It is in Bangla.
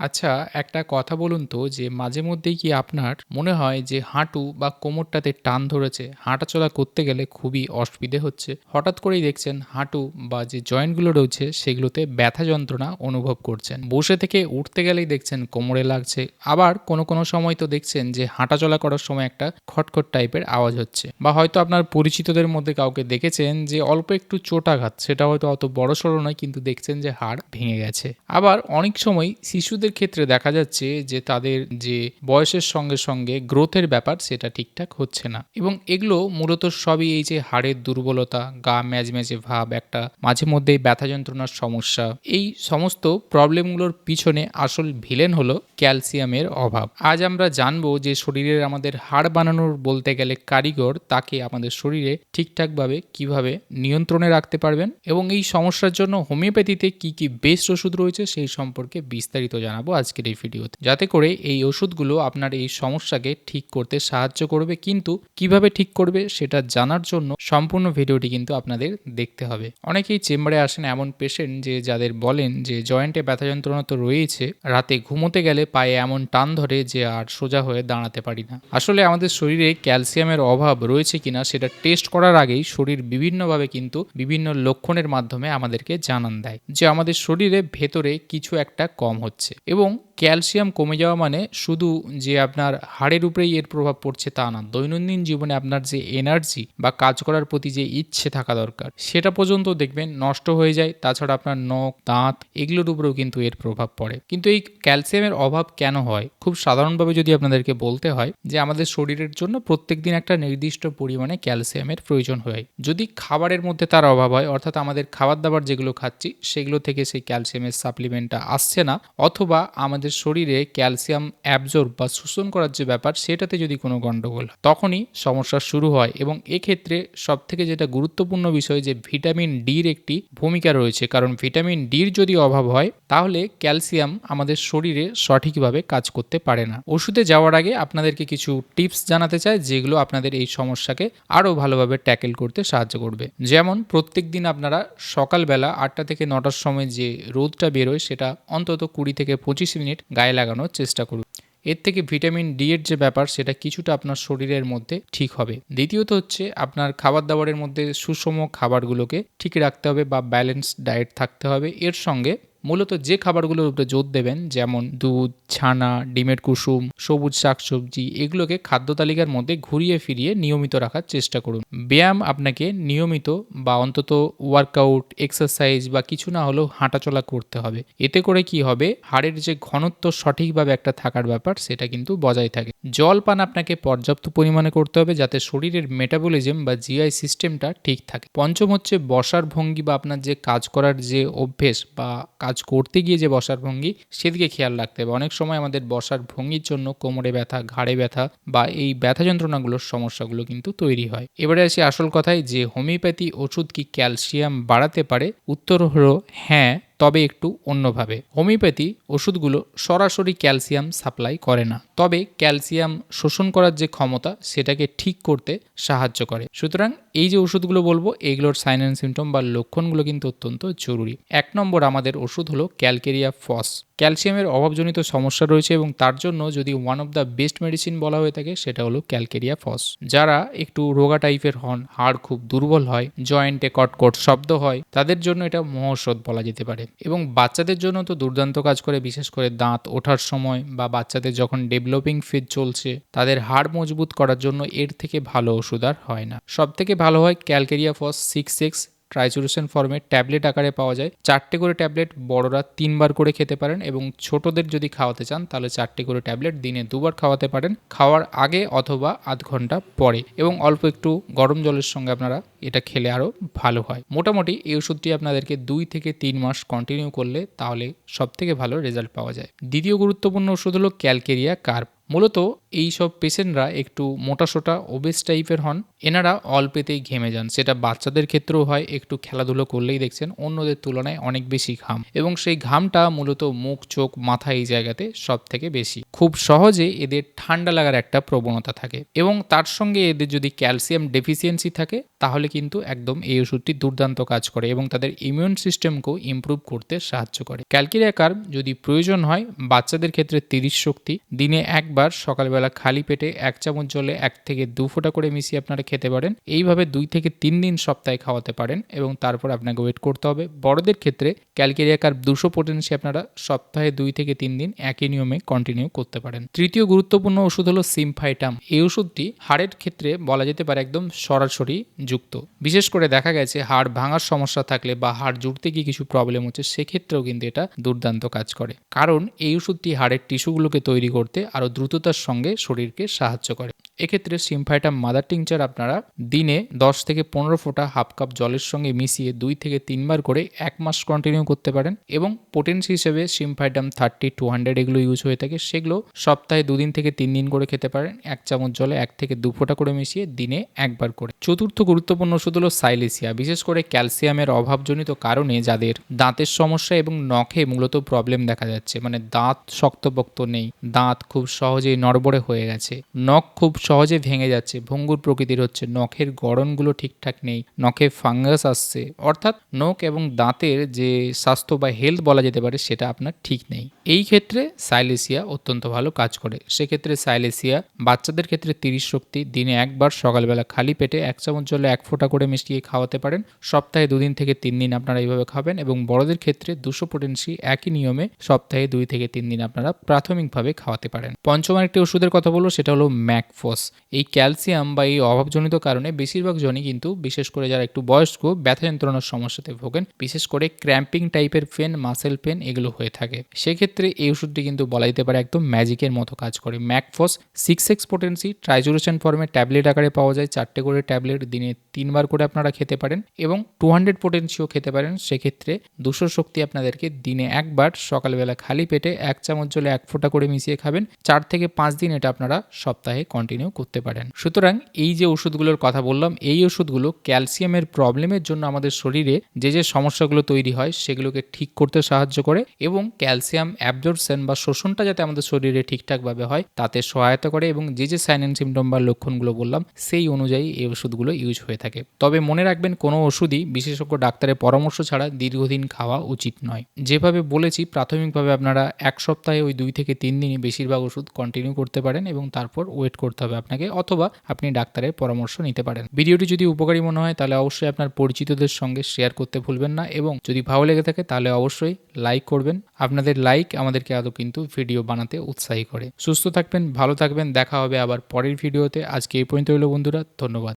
আচ্ছা একটা কথা বলুন তো, যে মাঝে মধ্যেই কি আপনার মনে হয় যে হাঁটু বা কোমরটাতে টান ধরেছে? হাঁটাচলা করতে গেলে খুবই অসুবিধে হচ্ছে। হঠাৎ করেই দেখছেন হাঁটু বা যে জয়েন্টগুলো রয়েছে, সেগুলোতে ব্যথা যন্ত্রণা অনুভব করছেন। বসে থেকে উঠতে গেলেই দেখছেন কোমরে লাগছে। আবার কোনো কোনো সময় তো দেখছেন যে হাঁটাচলা করার সময় একটা খটখট টাইপের আওয়াজ হচ্ছে। বা হয়তো আপনার পরিচিতদের মধ্যে কাউকে দেখেছেন যে অল্প একটু চোটাঘাত সেটা হয়তো অত বড় সড়ো নয়, কিন্তু দেখছেন যে হাড় ভেঙে গেছে। আবার অনেক সময় শিশুদের ক্ষেত্রে দেখা যাচ্ছে যে তাদের যে বয়সের সঙ্গে সঙ্গে গ্রোথের ব্যাপার সেটা ঠিকঠাক হচ্ছে না। এবং এগুলো মূলত সবই এই যে হাড়ের দুর্বলতা, গা ম্যাজম্যাজে ভাব, একটা মাঝে মধ্যেই ব্যথা যন্ত্রণার সমস্যা, এই সমস্ত প্রবলেমগুলোর পিছনে আসল ভিলেন হলো ক্যালসিয়ামের অভাব। আজ আমরা জানব যে শরীরের আমাদের হাড় বানানোর বলতে গেলে কারিগর তাকে আমাদের শরীরে ঠিকঠাকভাবে কীভাবে নিয়ন্ত্রণে রাখতে পারবেন এবং এই সমস্যার জন্য হোমিওপ্যাথিতে কি কি বেস্ট ওষুধ রয়েছে সেই সম্পর্কে বিস্তারিত জানাব আজকের এই ভিডিওতে। যাতে করে এই ওষুধগুলো আপনার এই সমস্যাকে ঠিক করতে সাহায্য করবে, কিন্তু কীভাবে ঠিক করবে সেটা জানার জন্য সম্পূর্ণ ভিডিওটি কিন্তু আপনাদের দেখতে হবে। অনেকেই চেম্বারে আসেন এমন পেশেন্ট যে যাদের বলেন যে জয়েন্টে ব্যথা যন্ত্রণা তো রয়েছে, রাতে ঘুমোতে গেলে পায়ে এমন টান ধরে যে আর সোজা হয়ে দাঁড়াতে পারি না। আসলে আমাদের শরীরে ক্যালসিয়ামের অভাব রয়েছে কিনা সেটা টেস্ট করার আগেই শরীর বিভিন্নভাবে কিন্তু বিভিন্ন লক্ষণের মাধ্যমে আমাদেরকে জানান দেয়, যে আমাদের শরীরে ভেতরে কিছু একটা কম হচ্ছে। এবং ক্যালসিয়াম কমে যাওয়া মানে শুধু যে আপনার হাড়ের উপরেই এর প্রভাব পড়ছে তা না, দৈনন্দিন জীবনে আপনার যে এনার্জি বা কাজ করার প্রতি যে ইচ্ছে থাকা দরকার, সেটা পর্যন্ত দেখবেন নষ্ট হয়ে যায়, তাছাড়া আপনার নখ, দাঁত এগুলোর উপরেও কিন্তু এর প্রভাব পড়ে। কিন্তু এই ক্যালসিয়ামের অভাব কেন হয়? খুব সাধারণভাবে যদি আপনাদেরকে বলতে হয় যে আমাদের শরীরের জন্য প্রত্যেক দিন একটা নির্দিষ্ট পরিমাণে ক্যালসিয়ামের প্রয়োজন হয়। যদি খাবারের মধ্যে তার অভাব হয়, অর্থাৎ আমাদের খাবার দাবার যেগুলো খাচ্ছি, সেগুলো থেকে সেই ক্যালসিয়ামের সাপ্লিমেন্টটা আসছে না, অথবা আমাদের শরীরে ক্যালসিয়াম অ্যাবজর্ব বা শোষণ করার যে ব্যাপার, সেটাতে যদি কোনো গণ্ডগোল তখনই সমস্যা শুরু হয় এবং এক্ষেত্রে সব থেকে যেটা গুরুত্বপূর্ণ বিষয় যে ভিটামিন ডির একটি ভূমিকা রয়েছে। কারণ ভিটামিন ডির যদি অভাব হয়, তাহলে ক্যালসিয়াম আমাদের শরীরে সঠিকভাবে কাজ করতে পারে না। ওষুধে যাওয়ার আগে আপনাদেরকে কিছু টিপস জানাতে চাই, যেগুলো আপনাদের এই সমস্যাকে আরও ভালোভাবে ট্যাকেল করতে সাহায্য করবে। যেমন, প্রত্যেক দিন আপনারা সকালবেলা আটটা থেকে নটার সময় যে রোদটা বেরোয়, সেটা অন্তত কুড়ি থেকে পঁচিশ মিনিট গায়ে লাগানোর চেষ্টা করুন। এর থেকে ভিটামিন ডি এর যে ব্যাপার, সেটা কিছুটা আপনার শরীরের মধ্যে ঠিক হবে। দ্বিতীয়ত হচ্ছে, আপনার খাবার দাবারের মধ্যে সুষম খাবারগুলোকে ঠিক রাখতে হবে বা ব্যালেন্স ডায়েট থাকতে হবে। এর সঙ্গে মূলত যে খাবারগুলোর উপরে জোর দেবেন, যেমন দুধ, ছানা, ডিমের কুসুম, সবুজ শাকসবজি, এগুলোকে খাদ্য তালিকার মধ্যে ঘুরিয়ে ফিরিয়ে নিয়মিত রাখার চেষ্টা করুন। ব্যায়াম আপনাকে নিয়মিত বা অন্তত ওয়ার্কআউট, এক্সারসাইজ বা কিছু না হলেও হাঁটাচলা করতে হবে। এতে করে কি হবে? হাড়ের যে ঘনত্ব সঠিকভাবে একটা থাকার ব্যাপার, সেটা কিন্তু বজায় থাকে। জল পান আপনাকে পর্যাপ্ত পরিমাণে করতে হবে, যাতে শরীরের মেটাবলিজম বা জিআই সিস্টেমটা ঠিক থাকে। পঞ্চম হচ্ছে বসার ভঙ্গি বা আপনার যে কাজ করার যে অভ্যেস বা কাজ করতে গিয়ে যে বসার ভঙ্গি, সেদিকে খেয়াল রাখতে হবে। অনেক সময় আমাদের বসার ভঙ্গির জন্য কোমরে ব্যথা, ঘাড়ে ব্যথা বা এই ব্যথা যন্ত্রণাগুলোর সমস্যাগুলো কিন্তু তৈরি হয়। এবারে আসি আসল কথায়, যে হোমিওপ্যাথি ওষুধ কি ক্যালসিয়াম বাড়াতে পারে? উত্তর হলো হ্যাঁ তবে একটু অন্যভাবে। হোমিওপ্যাথি ওষুধগুলো সরাসরি ক্যালসিয়াম সাপ্লাই করে না। তবে ক্যালসিয়াম শোষণ করার যে ক্ষমতা, সেটাকে ঠিক করতে সাহায্য করে। সুতরাং এই যে ওষুধগুলো বলব, এগুলোর সাইন অ্যান্ড সিমটম বা লক্ষণগুলো কিন্তু অত্যন্ত জরুরি। এক নম্বর আমাদের ওষুধ হলো ক্যালকেরিয়া ফস। ক্যালসিয়ামের অভাবজনিত সমস্যা রয়েছে এবং তার জন্য যদি one of the best medicine বলা হয়ে থাকে, সেটা হলো ক্যালকেরিয়া ফস। যারা একটু রোগা টাইপের হন, হাড় খুব দুর্বল হয় জয়েন্টে কটকট শব্দ হয়, তাদের জন্য এটা মহৌষধ বলা যেতে পারে। এবং বাচ্চাদের জন্য তো দুর্দান্ত কাজ করে, বিশেষ করে দাঁত ওঠার সময় বা বাচ্চাদের যখন ডেভেলপিং ফেজ চলছে, তাদের হাড় মজবুত করার জন্য এর থেকে ভালো ওষুধ আর হয় না। সব থেকে ভালো হয়। ক্যালকেরিয়া ফস সিক্স সিক্স ট্রাইসোলুশন ফর্মে ট্যাবলেট আকারে পাওয়া যায়। চারটে করে ট্যাবলেট বড়রা তিনবার করে খেতে পারেন এবং ছোটদের যদি খাওয়াতে চান তাহলে চারটে করে ট্যাবলেট দিনে দুবার খাওয়াতে পারেন। খাওয়ার আগে অথবা আধ ঘণ্টা পরে এবং অল্প একটু গরম জলের সঙ্গে আপনারা এটা খেলে আরও ভালো হয়। মোটামুটি এই ওষুধটি আপনাদেরকে দুই থেকে তিন মাস কন্টিনিউ করলে তাহলে সব থেকে ভালো রেজাল্ট পাওয়া যায়। দ্বিতীয় গুরুত্বপূর্ণ ওষুধ হলো ক্যালকেরিয়া কার্প। মূলত এই সব পেশেন্টরা একটু মোটাসোটা ওবেস টাইপের হন। এনারা অল্পেতেই ঘেমে যান। সেটা বাচ্চাদের ক্ষেত্রেও হয়, একটু খেলাধুলো করলেই দেখছেন অন্যদের তুলনায় অনেক বেশি ঘাম। এবং সেই ঘামটা মূলত মুখ, চোখ, মাথা এই জায়গাতে সব থেকে বেশি। খুব সহজে এদের ঠান্ডা লাগার একটা প্রবণতা থাকে। এবং তার সঙ্গে এদের যদি ক্যালসিয়াম ডেফিসিয়েন্সি থাকে, তাহলে কিন্তু একদম এই ওষুধটি দুর্দান্ত কাজ করে এবং তাদের ইমিউন সিস্টেমকেও ইমপ্রুভ করতে সাহায্য করে। ক্যালকিরিয়াকার যদি প্রয়োজন হয়, বাচ্চাদের ক্ষেত্রে তিরিশ শক্তি, দিনে একবার, সকালবেলা খালি পেটে এক চামচ জলে এক থেকে দু ফোঁটা করে মিশিয়ে আপনারা খেতে পারেন। এইভাবে দুই থেকে তিন দিন সপ্তাহে খাওয়াতে পারেন এবং তারপর আপনাকে ওয়েট করতে হবে। বড়দের ক্ষেত্রে ক্যালকেরিয়া ক্যালকেরিয়াকার দুশো পোটেন্সি আপনারা সপ্তাহে দুই থেকে তিন দিন একই নিয়মে কন্টিনিউ করতে পারেন। তৃতীয় গুরুত্বপূর্ণ ওষুধ হলো সিমফাইটাম। এই ওষুধটি হাড়ের ক্ষেত্রে বলা যেতে পারে একদম সরাসরি যুক্ত। বিশেষ করে দেখা গেছে হাড় ভাঙার সমস্যা থাকলে বা হাড় জুড়তে গিয়ে কিছু প্রবলেম হচ্ছে, সেক্ষেত্রেও কিন্তু এটা দুর্দান্ত কাজ করে। কারণ এই ওষুধটি হাড়ের টিস্যুগুলোকে তৈরি করতে আরও দ্রুততার সঙ্গে শরীরকে সাহায্য করে। এক্ষেত্রে সিমফাইটাম মাদার টিংচার আপনারা দিনে দশ থেকে পনেরো ফোঁটা হাফ কাপ জলের সঙ্গে মিশিয়ে দুই থেকে তিনবার করে এক মাস কন্টিনিউ করতে পারেন এবং পোটেন্সি হিসেবে সিমফাইটাম থার্টি টু হান্ড্রেড এগুলো ইউজ হয়ে থাকে। সেগুলো সপ্তাহে দুদিন থেকে তিন দিন করে খেতে পারেন। এক চামচ জলে এক থেকে দু ফোঁটা করে মিশিয়ে দিনে একবার করে। চতুর্থ গুরুত্বপূর্ণ ওষুধ হলো সাইলেসিয়া। বিশেষ করে ক্যালসিয়ামের অভাবজনিত কারণে যাদের দাঁতের সমস্যা এবং নখে মূলত প্রবলেম দেখা যাচ্ছে। মানে দাঁত শক্তপোক্ত নেই। দাঁত খুব সহজেই নড়বড়ে হয়ে গেছে। নখ খুব সহজে ভেঙে যাচ্ছে। ভঙ্গুর প্রকৃতির হচ্ছে, নখের গড়নগুলো ঠিকঠাক নেই, নখে ফাঙ্গাস আসছে। অর্থাৎ নখ এবং দাঁতের যে স্বাস্থ্য বা হেলথ বলা যেতে পারে, সেটা আপনার ঠিক নেই। এই ক্ষেত্রে সাইলেসিয়া অত্যন্ত ভালো কাজ করে। সেক্ষেত্রে সাইলেসিয়া, বাচ্চাদের ক্ষেত্রে তিরিশ শক্তি, দিনে একবার সকালবেলা খালি পেটে এক চামচ জলে এক ফোঁটা করে মিশিয়ে খাওয়াতে পারেন। সপ্তাহে দুদিন থেকে তিন দিন আপনারা এইভাবে খাবেন এবং বড়দের ক্ষেত্রে দুশো পোটেন্সি একই নিয়মে সপ্তাহে দুই থেকে তিন দিন আপনারা প্রাথমিকভাবে খাওয়াতে পারেন। পঞ্চম আরেকটি ওষুধের কথা বলব সেটা হলো ম্যাকফস। এই ক্যালসিয়াম বা এই অভাবজনিত কারণে বেশিরভাগ জনই কিন্তু, বিশেষ করে যারা একটু বয়স্ক, ব্যথা যন্ত্রণার সমস্যাতে ভোগেন, বিশেষ করে ক্র্যাম্পিং টাইপের পেন, মাসেল পেন, এগুলো হয়ে থাকে। সেক্ষেত্রে এই ওষুধটি কিন্তু বলা যেতে পারে একদম ম্যাজিকের মতো কাজ করে। Mag phos six X potency trituration ফর্মে ট্যাবলেট আকারে পাওয়া যায়। চারটে করে ট্যাবলেট দিনে তিনবার করে আপনারা খেতে পারেন এবং টু হান্ড্রেড পোটেন্সিও খেতে পারেন। সেক্ষেত্রে দুশো শক্তি আপনাদেরকে দিনে একবার সকালবেলা খালি পেটে এক চামচ জলে এক ফোঁটা করে মিশিয়ে খাবেন। চার থেকে পাঁচ দিন এটা আপনারা সপ্তাহে কন্টিনিউ করতে পারেন। সুতরাং এই যে ওষুধগুলোর কথা বললাম, এই ওষুধগুলো ক্যালসিয়ামের প্রবলেমের জন্য আমাদের শরীরে যে যে সমস্যাগুলো তৈরি হয়, সেগুলোকে ঠিক করতে সাহায্য করে এবং ক্যালসিয়াম অ্যাবজর্পশন বা শোষণটা যাতে আমাদের শরীরে ঠিকঠাকভাবে হয়, তাতে সহায়তা করে এবং যে যে সাইন অ্যান্ড সিমটম বা লক্ষণগুলো বললাম, সেই অনুযায়ী এই ওষুধগুলো ইউজ হয়ে থাকে। তবে মনে রাখবেন, কোনো ওষুধই বিশেষজ্ঞ ডাক্তারের পরামর্শ ছাড়া দীর্ঘদিন খাওয়া উচিত নয়। যেভাবে বলেছি, প্রাথমিকভাবে আপনারা এক সপ্তাহে ওই দুই থেকে তিন দিনই বেশিরভাগ ওষুধ কন্টিনিউ করতে পারেন এবং তারপর ওয়েট করতে হবে আপনাকে অথবা আপনি ডাক্তারের পরামর্শ নিতে পারেন। ভিডিওটি যদি উপকারী মনে হয় তাহলে অবশ্যই আপনার পরিচিতদের সঙ্গে শেয়ার করতে ভুলবেন না এবং যদি ভালো লেগে থাকে তাহলে অবশ্যই লাইক করবেন। আপনাদের লাইক আমাদেরকে আদৌ কিন্তু ভিডিও বানাতে উৎসাহী করে। সুস্থ থাকবেন, ভালো থাকবেন, দেখা হবে আবার পরের ভিডিওতে আজকে এই পর্যন্ত হলো বন্ধুরা, ধন্যবাদ।